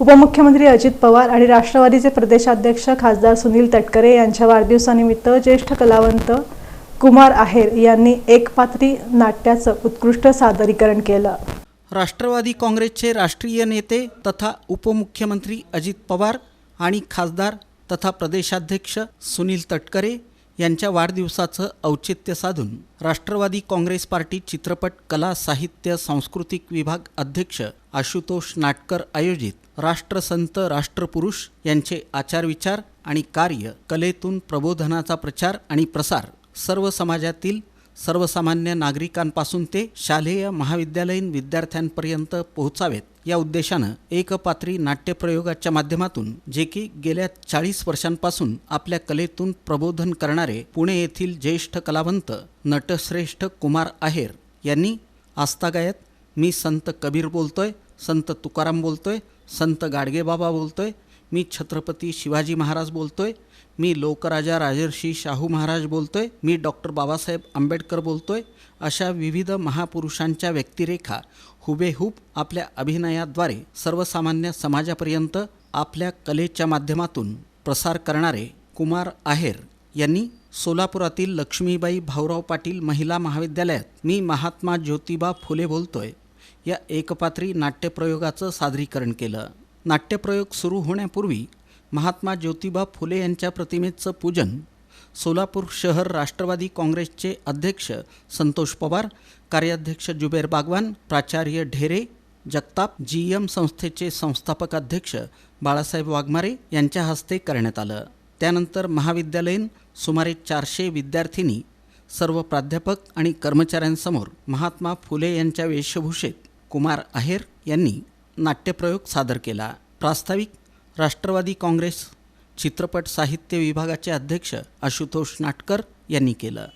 उपमुख्यमंत्री अजित पवार आणि राष्ट्रवादीचे प्रदेशाध्यक्ष खासदार सुनील तटकरे यांच्या वाढदिवसानिमित्त ज्येष्ठ कलावंत कुमार आहेर यांनी एकपात्री नाट्याचं उत्कृष्ट सादरीकरण केलं. राष्ट्रवादी काँग्रेसचे राष्ट्रीय नेते तथा उपमुख्यमंत्री अजित पवार आणि खासदार तथा प्रदेशाध्यक्ष सुनील तटकरे यांच्या वाढदिवसाचं औचित्य साधून राष्ट्रवादी काँग्रेस पार्टी चित्रपट कला साहित्य सांस्कृतिक विभाग अध्यक्ष आशुतोष नाटकर आयोजित राष्ट्रसंत राष्ट्रपुरुष यांचे आचारविचार आणि कार्य कलेतून प्रबोधनाचा प्रचार आणि प्रसार सर्व समाजातील सर्वसामान्य नागरिकांपासून ते शालेय महाविद्यालयीन विद्यार्थ्यांपर्यंत पोहोचावेत. या उद्देशानं एकपात्री नाट्यप्रयोगाच्या माध्यमातून जे की गेल्या चाळीस वर्षांपासून आपल्या कलेतून प्रबोधन करणारे पुणे येथील ज्येष्ठ कलावंत नटश्रेष्ठ कुमार आहेर यांनी आस्थागायत मी संत कबीर बोलतोय संत तुकाराम बोलतोय संत गाडगेबाबा बोलतोय मी छत्रपती शिवाजी महाराज बोलतोय मी लोकराजा राजर्षी शाहू महाराज बोलतोय मी डॉक्टर बाबासाहेब आंबेडकर बोलतोय अशा विविध महापुरुषांच्या व्यक्तिरेखा हुबेहूब आपल्या अभिनयाद्वारे सर्वसामान्य समाजापर्यंत आपल्या कलेच्या माध्यमातून प्रसार करणारे कुमार आहेर यांनी सोलापुरातील लक्ष्मीबाई भाऊराव पाटील महिला महाविद्यालयात मी महात्मा ज्योतिबा फुले बोलतोय. या एकपात्री नाट्यप्रयोगाचं सादरीकरण केलं. नाट्यप्रयोग सुरू होण्यापूर्वी महात्मा ज्योतिबा फुले यांच्या प्रतिमेचं पूजन सोलापूर शहर राष्ट्रवादी काँग्रेसचे अध्यक्ष संतोष पवार कार्याध्यक्ष जुबेर बागवान प्राचार्य ढेरे जगताप जी एम संस्थेचे संस्थापक अध्यक्ष बाळासाहेब वाघमारे यांच्या हस्ते करण्यात आलं. त्यानंतर महाविद्यालयीन सुमारे चारशे विद्यार्थिनी सर्व प्राध्यापक आणि कर्मचाऱ्यांसमोर महात्मा फुले यांच्या वेशभूषेत कुमार आहेर यांनी नाट्यप्रयोग सादर केला. प्रास्ताविक राष्ट्रवादी काँग्रेस चित्रपट साहित्य विभागाचे अध्यक्ष आशुतोष नाटकर यांनी केलं.